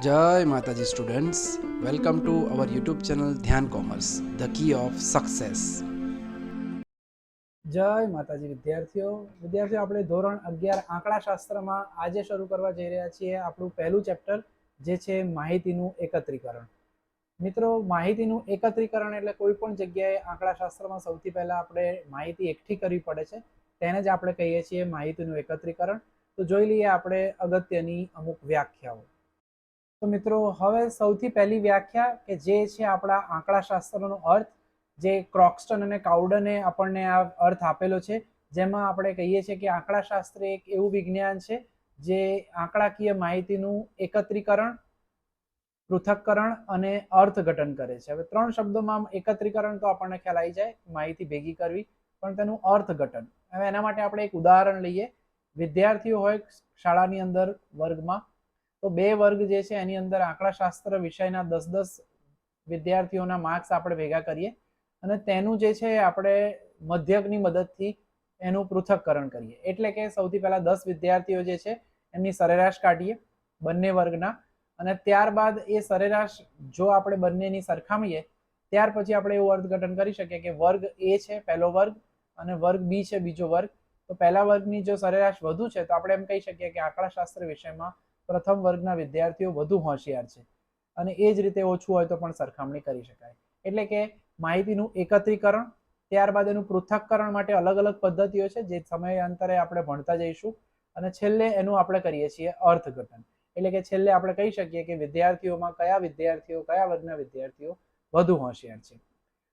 જય Mataji students welcome to our YouTube channel Dhyan commerce the key of success જય માતાજી વિદ્યાર્થીઓ. વિદ્યાર્થીઓ, આપણે ધોરણ અગિયાર આંકડાશાસ્ત્રમાં આજે શરૂ કરવા જઈ રહ્યા છીએ આપણું પહેલું ચેપ્ટર જે છે માહિતીનું એકત્રીકરણ. મિત્રો, માહિતીનું એકત્રીકરણ એટલે કોઈ પણ જગ્યાએ આંકડાશાસ્ત્રમાં સૌથી પહેલા આપણે માહિતી એકઠી કરવી પડે છે. તેને જ આપણે કહીએ છીએ માહિતીનું એકત્રીકરણ. તો જોઈ લઈએ આપણે અગત્યની અમુક વ્યાખ્યાઓ. તો મિત્રો, હવે સૌથી પહેલી વ્યાખ્યા કે જે છે આપણા આંકડાશાસ્ત્રનો અર્થ, જે ક્રોક્સ્ટન અને કાઉડને આપણને આ અર્થ આપેલો છે, જેમાં આપણે કહીએ છીએ કે આંકડાશાસ્ત્ર એક એવું વિજ્ઞાન છે જે આંકડાકીય માહિતીનું એકત્રીકરણ, પૃથક્કરણ અને અર્થઘટન કરે છે. હવે ત્રણ શબ્દોમાં એકત્રીકરણ તો આપણને ખ્યાલ આવી જાય, માહિતી ભેગી કરવી, પણ તેનું અર્થઘટન. હવે એના માટે આપણે એક ઉદાહરણ લઈએ. વિદ્યાર્થીઓ હોય શાળાની અંદર વર્ગમાં તો બે વર્ગ જે છે એની અંદર આંકડાશાસ્ત્ર વિષયના દસ દસ વિદ્યાર્થીઓના માર્ક્સ આપણે ભેગા કરીએ અને તેનું જે છે આપણે મધ્યકની મદદથી એનું પૃથક્કરણ કરીએ. એટલે કે સૌથી પહેલાં દસ વિદ્યાર્થીઓ જે છે એમની સરેરાશ કાઢીએ બંને વર્ગના અને ત્યારબાદ એ સરેરાશ જો આપણે બંનેની સરખામીએ ત્યાર પછી આપણે એવું અર્થઘટન કરી શકીએ કે વર્ગ એ છે પહેલો વર્ગ અને વર્ગ બી છે બીજો વર્ગ. તો પહેલા વર્ગની જો સરેરાશ વધુ છે તો આપણે એમ કહી શકીએ કે આંકડાશાસ્ત્ર વિષયમાં પ્રથમ વર્ગના વિદ્યાર્થીઓ વધુ હોશિયાર છે. અને એ જ રીતે ઓછું હોય તો પણ સરખામણી કરી શકાય. એટલે કે માહિતીનું એકત્રીકરણ, ત્યારબાદ એનું પૃથક્કરણ માટે અલગ અલગ પદ્ધતિઓ છે, જે સમયાંતરે આપણે ભણતા જઈશું. અને છેલ્લે એનું આપણે કરીએ છીએ અર્થઘટન. એટલે કે છેલ્લે આપણે કહી શકીએ કે વિદ્યાર્થીઓમાં કયા વિદ્યાર્થીઓ, કયા વર્ગના વિદ્યાર્થીઓ વધુ હોશિયાર છે.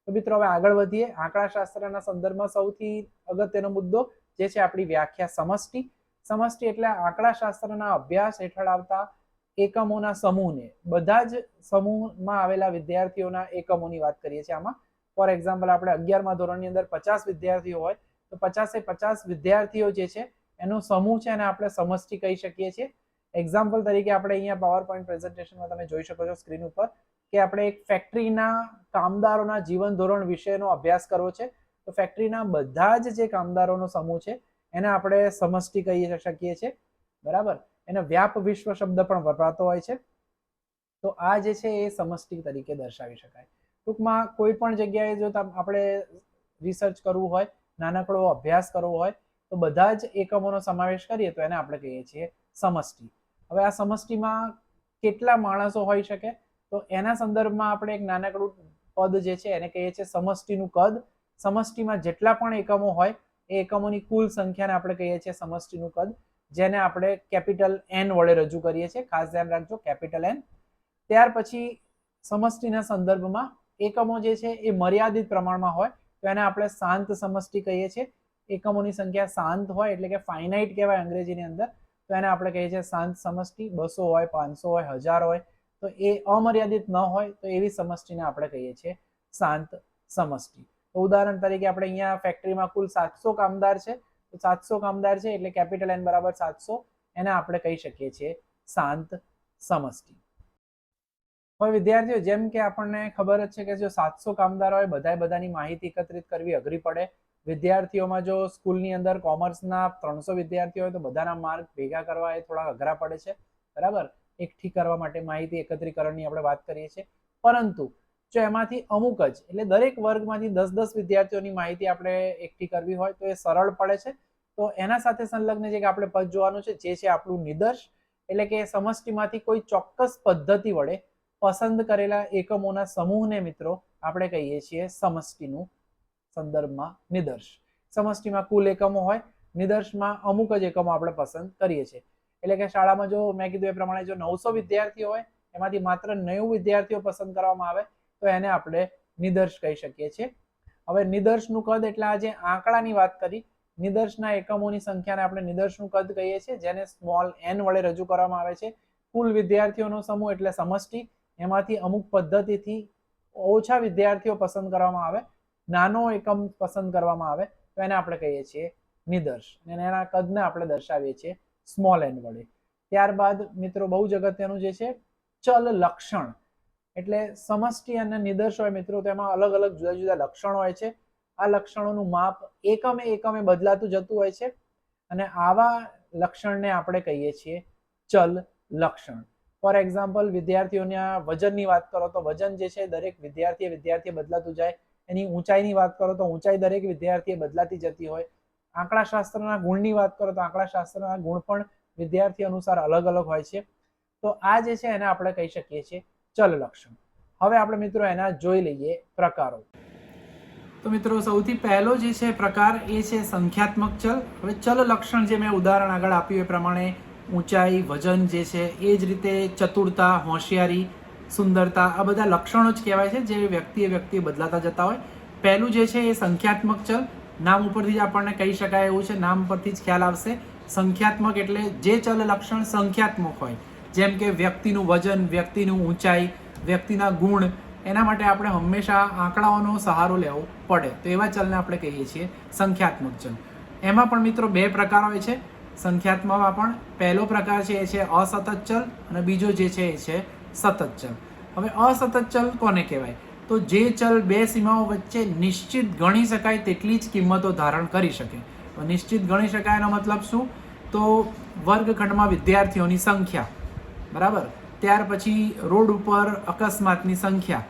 તો મિત્રો, હવે આગળ વધીએ. આંકડાશાસ્ત્રના સંદર્ભમાં સૌથી અગત્યનો મુદ્દો જે છે આપણી વ્યાખ્યા સમષ્ટિ. સમષ્ટિ એટલે આંકડાશાસ્ત્રના અભ્યાસ હેઠળ આવતા એકમોના સમૂહને. બધા જ સમૂહમાં આવેલા વિદ્યાર્થીઓના એકમોની વાત કરીએ છીએ આમાં. ફોર એક્ઝામ્પલ આપણે અગિયારમાં ધોરણની અંદર પચાસ વિદ્યાર્થીઓ હોય, તો પચાસે પચાસ વિદ્યાર્થીઓ જે છે, એનો સમૂહ છે અને આપણે સમષ્ટિ કહી શકીએ છીએ. એક્ઝામ્પલ તરીકે આપણે અહીંયા પાવર પોઈન્ટ પ્રેઝન્ટેશનમાં તમે જોઈ શકો છો સ્ક્રીન ઉપર કે આપણે એક ફેક્ટરીના કામદારોના જીવન ધોરણ વિશેનો અભ્યાસ કરવો છે. તો ફેક્ટરીના બધા જ જે કામદારોનો સમૂહ છે એને આપણે સમષ્ટિ કહી શકીએ છીએ. બરાબર? એને વ્યાપ વિશ્વ શબ્દ પણ વપરાતો હોય છે. તો આ જે છે એ સમષ્ટિ તરીકે દર્શાવી શકાય. ટૂંકમાં કોઈ પણ જગ્યાએ જો આપણે રિસર્ચ કરવું હોય, નાનકડો અભ્યાસ કરવો હોય, તો બધા જ એકમોનો સમાવેશ કરીએ તો એને આપણે કહીએ છીએ સમષ્ટિ. હવે આ સમષ્ટિમાં કેટલા માણસો હોઈ શકે? તો એના સંદર્ભમાં આપણે એક નાનકડું પદ જે છે એને કહીએ છીએ સમષ્ટિનું કદ. સમષ્ટિમાં જેટલા પણ એકમો હોય એ એકમોની કુલ સંખ્યાને આપણે કહીએ છીએ સમષ્ટિનું કદ, જેને આપણે કેપિટલ એન વડે રજૂ કરીએ છીએ. ખાસ ધ્યાન રાખજો, કેપિટલ એન ત્યાર પછી સમષ્ટિના સંદર્ભમાં એકમો જે છે એ મર્યાદિત પ્રમાણમાં હોય, તો એને આપણે શાંત સમષ્ટિ કહીએ છીએ. એકમોની સંખ્યા શાંત હોય એટલે કે ફાઇનાઇટ કહેવાય અંગ્રેજીની અંદર, તો એને આપણે કહીએ છીએ શાંત સમષ્ટિ. બસો હોય, પાંચસો હોય, હજાર હોય, તો એ અમર્યાદિત ન હોય, તો એવી સમષ્ટિને આપણે કહીએ છીએ શાંત સમષ્ટિ. ઉદાહરણ તરીકે આપણે અહીંયા ફેક્ટરીમાં કુલ સાતસો કામદાર છે. તો સાતસો કામદાર છે એટલે કેપિટલ એન બરાબર સાતસો. એને આપણે કહી શકીએ છીએ શાંત સમષ્ટિ. હવે વિદ્યાર્થીઓ, જેમ કે આપણને ખબર જ છે કે જો સાતસો કામદાર હોય, બધાએ બધાની માહિતી એકત્રિત કરવી અઘરી પડે. વિદ્યાર્થીઓમાં જો સ્કૂલની અંદર કોમર્સના ત્રણસો વિદ્યાર્થીઓ હોય, તો બધાના માર્ક ભેગા કરવા એ થોડા અઘરા પડે છે. બરાબર? એકઠી કરવા માટે માહિતી એકત્રીકરણની આપણે વાત કરીએ છીએ. પરંતુ જો એમાંથી અમુક જ, એટલે દરેક વર્ગમાંથી દસ દસ વિદ્યાર્થીઓની માહિતી આપણે એકઠી કરવી હોય તો એ સરળ પડે છે. તો એના સાથે સંલગ્ન જે આપણે પદ જોવાનું છે, જે છે આપણું નિદર્શ, એટલે કે સમષ્ટિમાંથી કોઈ ચોક્કસ પદ્ધતિ વડે પસંદ કરેલા એકમોના સમૂહને મિત્રો આપણે કહીએ છીએ સમષ્ટિનું સંદર્ભમાં નિદર્શ. સમષ્ટિમાં કુલ એકમો હોય, નિદર્શમાં અમુક જ એકમો આપણે પસંદ કરીએ છીએ. એટલે કે શાળામાં જો મેં કીધું એ પ્રમાણે જો નવસો વિદ્યાર્થીઓ હોય, એમાંથી માત્ર નવ વિદ્યાર્થીઓ પસંદ કરવામાં આવે તો એને આપણે નિદર્શ કહી શકીએ છીએ. હવે નિદર્શનું કદ એટલે આ જે આંકડાની વાત કરી. નિદર્શના એકમોની સંખ્યાને આપણે નિદર્શનું કદ કહીએ છીએ, જેને સ્મોલ એન વડે રજૂ કરવામાં આવે છે. કુલ વિદ્યાર્થીઓનો સમૂહ એટલે સમષ્ટિ. એમાંથી અમુક પદ્ધતિથી ઓછા વિદ્યાર્થીઓ પસંદ કરવામાં આવે, નાનો એકમ પસંદ કરવામાં આવે, તો એને આપણે કહીએ છીએ નિદર્શ. અને એના કદને આપણે દર્શાવીએ છીએ સ્મોલ એન વડે. ત્યારબાદ મિત્રો બહુ જ અગત્યનું જે છે, ચલ લક્ષણ. એટલે સમષ્ટિ અને નિદર્શ હોય મિત્રો તેમાં અલગ અલગ જુદા જુદા લક્ષણો હોય છે. આ લક્ષણોનું માપ એકમે એકમે બદલાતું જતું હોય છે અને આવા લક્ષણને આપણે કહીએ છીએ ચલ લક્ષણ. ફોર એક્ઝામ્પલ વિદ્યાર્થીઓના વજનની વાત કરો તો વજન જે છે, દરેક વિદ્યાર્થીએ વિદ્યાર્થીએ બદલાતું જાય. એની ઊંચાઈની વાત કરો તો ઊંચાઈ દરેક વિદ્યાર્થીએ બદલાતી જતી હોય. આંકડાશાસ્ત્રના ગુણની વાત કરો તો આંકડાશાસ્ત્રના ગુણ પણ વિદ્યાર્થી અનુસાર અલગ અલગ હોય છે. તો આ જે છે એને આપણે કહી શકીએ છીએ ચલ લક્ષણ. હવે આપણે મિત્રો એના જોઈ લઈએ પ્રકારો. તો મિત્રો સૌથી પહેલો જે છે પ્રકાર એ છે સંખ્યાત્મક ચલ. હવે ચલ લક્ષણ જે મેં ઉદાહરણ આગળ આપ્યું એ પ્રમાણે ઊંચાઈ, વજન જે છે એ જ રીતે ચતુરતા, હોશિયારી, સુંદરતા આ બધા લક્ષણો જ કહેવાય છે જે વ્યક્તિએ વ્યક્તિએ બદલાતા જતા હોય. પહેલું જે છે એ સંખ્યાત્મક ચલ. નામ ઉપરથી જ આપણને કહી શકાય એવું છે. નામ પરથી જ ખ્યાલ આવશે. સંખ્યાત્મક એટલે જે ચલ લક્ષણ સંખ્યાત્મક હોય. જેમ કે વ્યક્તિનું વજન, વ્યક્તિનું ઊંચાઈ, વ્યક્તિના ગુણ, એના માટે આપણે હંમેશા આંકડાઓનો સહારો લેવો પડે. તો એવા ચલને આપણે કહીએ છીએ સંખ્યાત્મક ચલ. એમાં પણ મિત્રો બે પ્રકાર હોય છે. સંખ્યાત્મકમાં પણ પહેલો પ્રકાર છે એ છે અસતત ચલ અને બીજો જે છે એ છે સતત ચલ. હવે અસતત ચલ કોને કહેવાય? તો જે ચલ બે સીમાઓ વચ્ચે નિશ્ચિત ગણી શકાય તેટલી જ કિંમતો ધારણ કરી શકે. નિશ્ચિત ગણી શકાય એનો મતલબ શું? તો વર્ગખંડમાં વિદ્યાર્થીઓની સંખ્યા. બરાબર? ત્યાર પછી રોડ ઉપર અકસ્માતની સંખ્યા,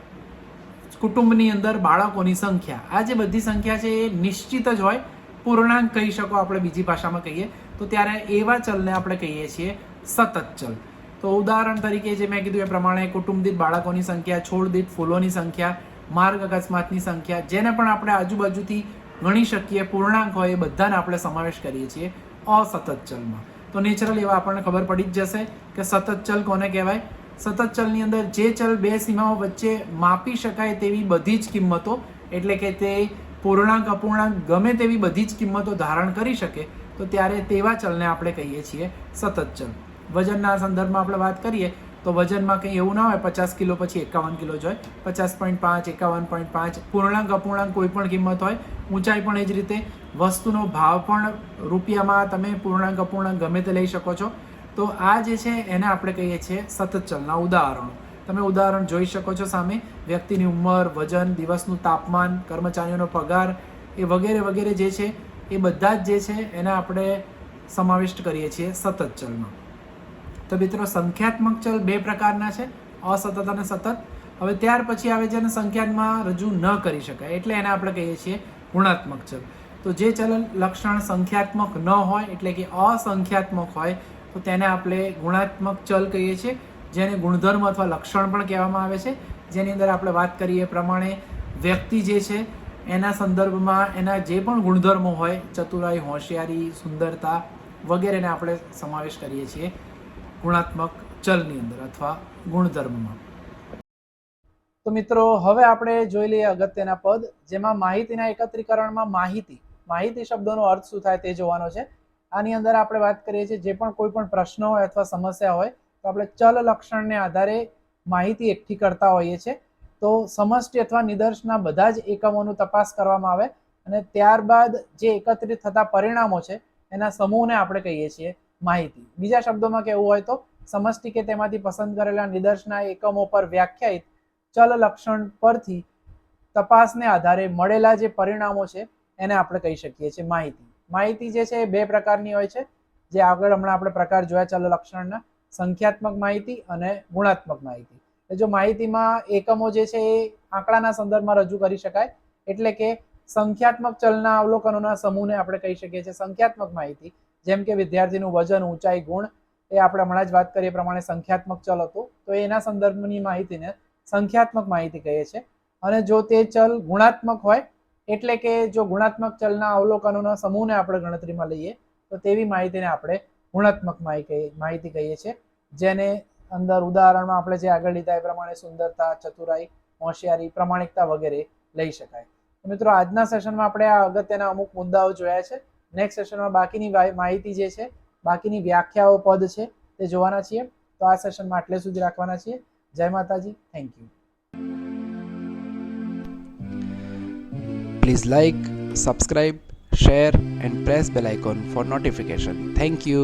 કુટુંબની અંદર બાળકોની સંખ્યા. આ જે બધી સંખ્યા છે એ નિશ્ચિત જ હોય. પૂર્ણાંક કહી શકો આપણે બીજી ભાષામાં કહીએ. તો ત્યારે એવા ચલને આપણે કહીએ છીએ સતત ચલ. તો ઉદાહરણ તરીકે જે મેં કીધું એ પ્રમાણે કુટુંબ દીઠ બાળકોની સંખ્યા છોડ દીઠ ફૂલોની સંખ્યા, માર્ગ અકસ્માતની સંખ્યા, જેને પણ આપણે આજુબાજુથી ગણી શકીએ, પૂર્ણાંક હોય એ બધાને આપણે સમાવેશ કરીએ છીએ અસતત ચલમાં. તો નેચરલ એવા આપણને ખબર પડી જ જશે કે સતત ચલ કોને કહેવાય? સતત ચલની અંદર જે ચલ બે સીમાઓ વચ્ચે માપી શકાય તેવી બધી જ કિંમતો, એટલે કે તે પૂર્ણાંક, અપૂર્ણાંક ગમે તેવી બધી જ કિંમતો ધારણ કરી શકે, તો ત્યારે તેવા ચલને આપણે કહીએ છીએ સતત ચલ. વજનના સંદર્ભમાં આપણે વાત કરીએ, તો વજનમાં કંઈ એવું ના હોય, પચાસ કિલો પછી એકાવન કિલો જ હોય, પચાસ પોઈન્ટ પાંચ, એકાવન પોઈન્ટ પાંચ, પૂર્ણાંક, અપૂર્ણાંક કોઈ પણ કિંમત હોય ઊંચાઈ પણ એ જ રીતે, વસ્તુનો ભાવ પણ રૂપિયામાં તમે પૂર્ણાંક અપૂર્ણાંક ગમે તે લઈ શકો છો. તો આ જે છે એને આપણે કહીએ છીએ સતત ચલના ઉદાહરણો. તમે ઉદાહરણ જોઈ શકો છો સામે, વ્યક્તિની ઉંમર, વજન, દિવસનું તાપમાન, કર્મચારીઓનો પગાર, એ વગેરે વગેરે જે છે, એ બધા જ જે છે એને આપણે સમાવિષ્ટ કરીએ છીએ સતત ચલમાં. તો મિત્રો, સંખ્યાત્મક ચલ બે પ્રકારના છે, અસતત અને સતત. હવે ત્યાર પછી આવે જેને સંખ્યામાં રજૂ ન કરી શકાય. એટલે એને આપણે કહીએ છીએ ગુણાત્મક ચલ તો જે ચલ લક્ષણ સંખ્યાત્મક ન હોય, એટલે કે અસંખ્યાત્મક હોય, તો તેને આપણે ગુણાત્મક ચલ કહીએ છીએ. જેને ગુણધર્મ અથવા લક્ષણ પણ કહેવામાં આવે છે. જેની અંદર આપણે વાત કરીએ પ્રમાણે વ્યક્તિ જે છે, એના સંદર્ભમાં એના જે પણ ગુણધર્મો હોય, ચતુરાઈ, હોશિયારી, સુંદરતા વગેરેને આપણે સમાવેશ કરીએ છીએ ગુણાત્મક ચલની અંદર અથવા ગુણધર્મમાં. તો મિત્રો, હવે આપણે જોઈ લઈએ અગત્યના પદ, જેમાં માહિતીના એકત્રીકરણમાં માહિતી. માહિતી શબ્દોનો અર્થ શું થાય તે જોવાનો છે. આની અંદર આપણે વાત કરીએ છીએ, જે પણ કોઈ પણ પ્રશ્ન હોય અથવા સમસ્યા હોય, તો આપણે ચલ લક્ષણને આધારે માહિતી એકઠી કરતા હોઈએ છીએ. તો સમષ્ટિ અથવા નિદર્શના બધા જ એકમોનું તપાસ કરવામાં આવે અને ત્યારબાદ જે એકત્રિત થતા પરિણામો છે, એના સમૂહને આપણે કહીએ છીએ માહિતી. બીજા શબ્દોમાં કહેવું હોય તો, સમષ્ટિ કે તેમાંથી પસંદ કરેલા નિદર્શના એકમો પર વ્યાખ્યાયિત ચલ લક્ષણ પરથી તપાસને આધારે મળેલા જે પરિણામો છે, એને આપણે કહી શકીએ છીએ માહિતી. માહિતી જે છે એ બે પ્રકારની હોય છે. જે આગળ હમણાં આપણે પ્રકાર જોયા ચલ લક્ષણના, સંખ્યાત્મક માહિતી અને ગુણાત્મક માહિતી. જો માહિતીમાં એકમો જે છે એ આંકડાના સંદર્ભમાં રજૂ કરી શકાય, એટલે કે સંખ્યાત્મક ચલના અવલોકનોના સમૂહને આપણે કહી શકીએ છીએ સંખ્યાત્મક માહિતી. જેમ કે વિદ્યાર્થીનું વજન, ઊંચાઈ, ગુણ, એ આપણે હમણાં જ વાત કરીએ પ્રમાણે સંખ્યાત્મક ચલ હતું. તો એના સંદર્ભની માહિતીને સંખ્યાત્મક માહિતી કહીએ છીએ. અને જો તે ચલ ગુણાત્મક હોય, એટલે કે જો ગુણાત્મક ચલના અવલોકનોના સમૂહને આપણે ગણતરીમાં લઈએ, તો તેવી માહિતીને આપણે ગુણાત્મક માહિતી કહીએ છીએ. જેને અંદર ઉદાહરણમાં આપણે જે આગળ લીધા એ પ્રમાણે સુંદરતા, ચતુરાઈ, હોશિયારી, પ્રમાણિકતા વગેરે લઈ શકાય. મિત્રો, આજના સેશનમાં આપણે આ અગત્યના અમુક મુદ્દાઓ જોયા છે. નેક્સ્ટ સેશનમાં બાકીની માહિતી જે છે, બાકીની વ્યાખ્યાઓ પદ છે, તે જોવાના છીએ. તો આ સેશનમાં આટલે સુધી રાખવાના છીએ. જય Mataji thank you Please like, subscribe, share and press bell icon for notification. Thank you.